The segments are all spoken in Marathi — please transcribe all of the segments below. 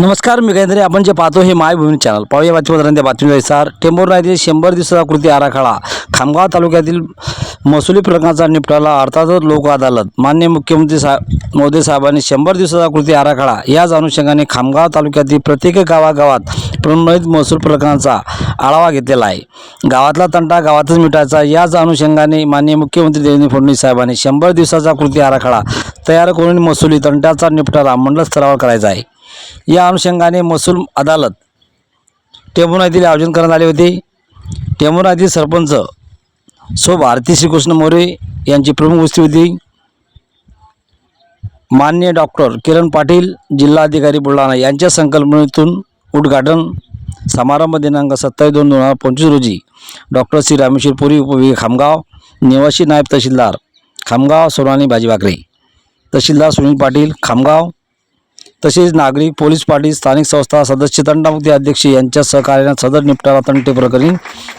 नमस्कार मी काहीतरी आपण जे पाहतो हे मायभूमी चॅनल. पाहूया बातमीपत्रांच्या बातमीनुसार येथील येथील शंभर दिवसाचा कृती आराखडा. खामगाव तालुक्यातील महसुली प्रकरणाचा निपटाला अर्थातच लोक अदालत. मान्य मुख्यमंत्री साहेब मोदी साहेबांनी शंभर दिवसाचा कृती आराखडा. याच अनुषंगाने खामगाव तालुक्यातील प्रत्येक गावागावात प्रलंबित महसूल प्रकरणाचा आढावा घेतलेला आहे. गावातला तंटा गावातच मिटायचा. याच अनुषंगाने माननीय मुख्यमंत्री देवेंद्र फडणवीस साहेबांनी शंभर दिवसाचा कृती आराखडा तयार करून महसुली तंटाचा निपटारा मंडळ स्तरावर करायचा आहे. या अनुषंगाने महसूल अदालत टेंभुर्णा येथील आयोजन करण्यात आले होते. टेंभुर्णा येथील सरपंच सो भारती श्रीकृष्ण मोरे यांची प्रमुख उपस्थिती होती. मान्य डॉक्टर किरण पाटील जिल्हाधिकारी बुलढाणा यांच्या संकल्पनेतून उद्घाटन समारंभ दिनांक सत्तावीस दोन दोन हजार पंचवीस रोजी डॉक्टर श्री रामेश्वर पुरी उपविभाग खामगाव निवासी नायब तहसीलदार खामगाव सोनाली भाजीबाकरे तहसीलदार सुनील पाटील खामगाव तसेच नागरिक पोलीस पाटील स्थानिक संस्था सदस्य तंटामुक्ती अध्यक्ष यांच्या सहकार्याने सदर निपटारा तंटे प्रकरणी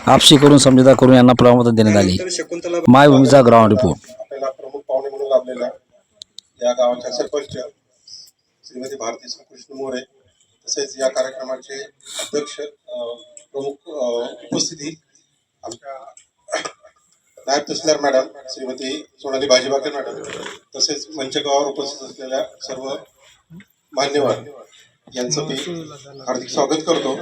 आपशी करून समझोता करून यांना प्रमाणपत्र देण्यात आले. मायभूमीचा ग्राउंड रिपोर्ट. आपल्याला प्रमुख पाहुणे म्हणून लाभलेल्या या गावाच्या सरपंच श्रीमती भारती कृष्ण मोरे तसेच या कार्यक्रमाचे अध्यक्ष प्रमुख उपस्थिती आमच्या नायब तहसीलदार मॅडम श्रीमती सोनाली भाजीबाकर मॅडम तसेच मंचगावावर उपस्थित असलेल्या सर्व मान्यवर यांचं मी हार्दिक स्वागत करतो.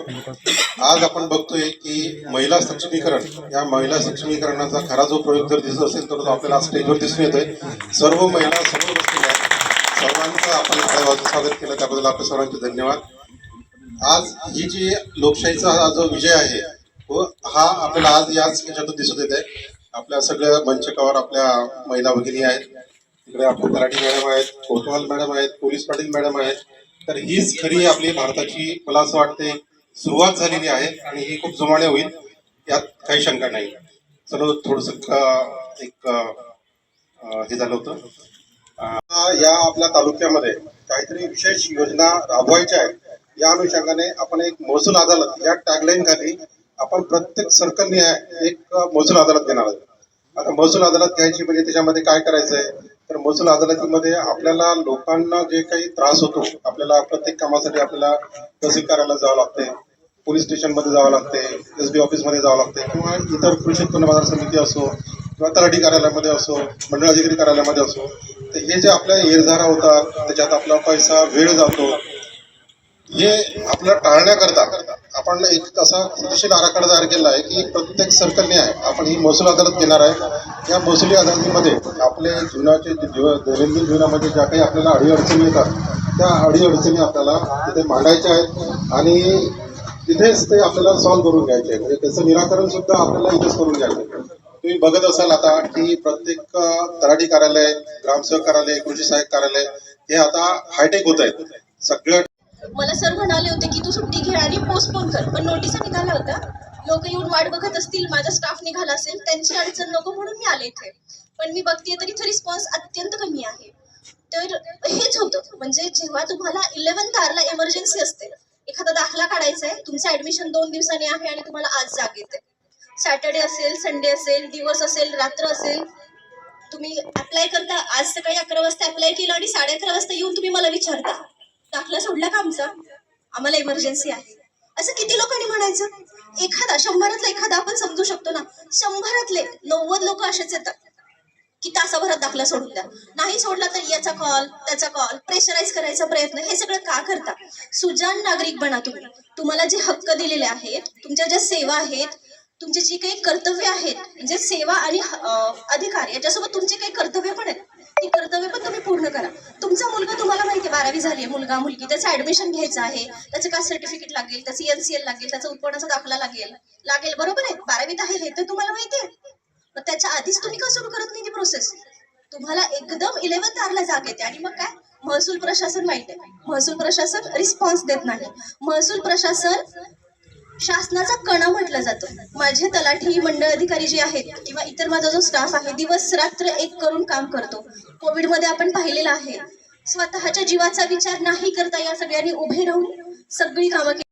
आज आपण बघतोय की महिला सक्षमीकरण या महिला सक्षमीकरणाचा खरा जो प्रयोग जर दिसत असेल तर तो आपल्याला स्टेजवर दिसून येतोय. सर्व महिला समोर बसलेल्या सर्वांचं आपण स्वागत केलं. त्याबद्दल आपल्या सर्वांचे धन्यवाद. आज ही जी लोकशाहीचा हा जो विजय आहे व हा आपल्याला आज याच याच्यातून दिसत येत आहे आपल्या सगळ्या मंचकावर आपल्या महिला भगिनी आहेत. इकडे आपले तलाठी मॅडम आहेत कोतवाल मॅडम आहेत पोलीस पाटील मॅडम आहेत. तर हीच खरी आपली भारताची मला असं वाटते सुरुवात झालेली आहे आणि ही खूप जोमाने होईल यात काही शंका नाही. चलो थोडस एक हे झालं होतं. या आपल्या तालुक्यामध्ये काहीतरी विशेष योजना राबवायच्या आहेत या अनुषंगाने आपण एक महसूल अदालत या टॅगलाईन खाली आपण प्रत्येक सर्कलनी एक महसूल अदालत घेणार आहोत. आता महसूल अदालत घ्यायची म्हणजे त्याच्यामध्ये काय करायचंय? तर महसूल अदालतीमध्ये आपल्याला लोकांना जे काही त्रास होतो आपल्याला प्रत्येक कामासाठी आपल्याला तहसील कार्यालयात जावं लागते पोलीस स्टेशनमध्ये जावं लागते एस बी ऑफिसमध्ये जावं लागते किंवा इतर कृषी उत्पन्न बाजार समिती असो किंवा तलाठी कार्यालयामध्ये असो मंडळ अधिकारी कार्यालयामध्ये असो तर हे जे आपल्या येरझारा होतात त्याच्यात आपला पैसा वेळ जातो हे आपलं टाळण्याकरता आपण एक असा कृतीशील आराखडा तयार केला आहे की प्रत्येक सर्कलने आहे आपण ही महसूल अदालत घेणार आहे. या महसुली अदालतीमध्ये आपले जीवनाचे जे जीव दैनंदिन जीवनामध्ये ज्या काही आपल्याला अडीअडचणी येतात त्या अडीअडचणी आपल्याला तिथे मांडायच्या आहेत आणि तिथेच ते आपल्याला सॉल्व्ह करून घ्यायचे आहे म्हणजे त्याचं निराकरण सुद्धा आपल्याला इथेच करून घ्यायचं आहे. तुम्ही बघत असाल आता की प्रत्येक अं, तलाठी कार्यालय ग्रामसेवक कार्यालय कृषी सहाय्यक कार्यालय हे आता हायटेक होत आहेत. सगळं मला सर म्हणाले होते की तू सुट्टी घे आणि पोस्टपोन कर. पण नोटिसा निघाला होता. लोक येऊन वाट बघत असतील माझा स्टाफ निघाला असेल त्यांची अडचण नको म्हणून मी आले इथे. पण मी बघते तर इथे रिस्पॉन्स अत्यंत कमी आहे. तर हेच होतं. म्हणजे जेव्हा तुम्हाला इलेव्हन तारला इमर्जन्सी असते एखादा दाखला काढायचा आहे तुमचं ऍडमिशन दोन दिवसांनी आहे आणि तुम्हाला आज जाग येते. सॅटर्डे असेल संडे असेल दिवस असेल रात्र असेल तुम्ही अप्लाय करता. आज सकाळी अकरा वाजता अप्लाय केलं आणि साडे अकरा वाजता येऊन तुम्ही मला विचारता. दाखला सोडला का आमचा? आम्हाला इमर्जन्सी आहे. असं किती लोकांनी म्हणायचं? एखादा शंभरातला एखादा आपण समजू शकतो ना. शंभरातले नव्वद लोक असेच येतात की तासाभरात दाखला सोडून द्या. नाही सोडला तर याचा कॉल त्याचा कॉल प्रेशराईज करायचा प्रयत्न हे सगळं का करता? सुजान नागरिक बना तुम्ही. तुम्हाला जे हक्क दिलेले आहेत तुमच्या ज्या सेवा आहेत तुमची जी काही कर्तव्य आहेत म्हणजे सेवा आणि अधिकार याच्यासोबत तुमचे काही कर्तव्य पण आहेत. ती कर्तव्य पण तुम्ही पूर्ण करा. तुमचा मुलगा तुम्हाला माहिती आहे बारावी झाली आहे मुलगा मुलगी त्याचं ऍडमिशन घ्यायचं आहे त्याचं कास्ट सर्टिफिकेट लागेल त्याचं एनसीएल लागेल त्याचा उत्पन्नाचा दाखला लागेल लागेल बरोबर आहे? बारावीत आहे हे तर तुम्हाला माहिती आहे मग त्याच्या आधीच तुम्ही का सुरू करत नाही ती प्रोसेस तुम्हाला एकदम इलेव्हन तारला जाग येते. आणि मग काय? महसूल प्रशासन माहिती आहे महसूल प्रशासन रिस्पॉन्स देत नाही. महसूल प्रशासन शासनाचा कणा म्हटला जातो. माझे तलाठी मंडळ अधिकारी जे आहेत किंवा इतर माझा जो स्टाफ आहे दिवस रात्र एक करून काम करतो. कोविडमध्ये आपण पाहिलेलं आहे. स्वतःच्या जीवाचा विचार नाही करता या सगळ्यांनी उभे राहून सगळी कामं केली.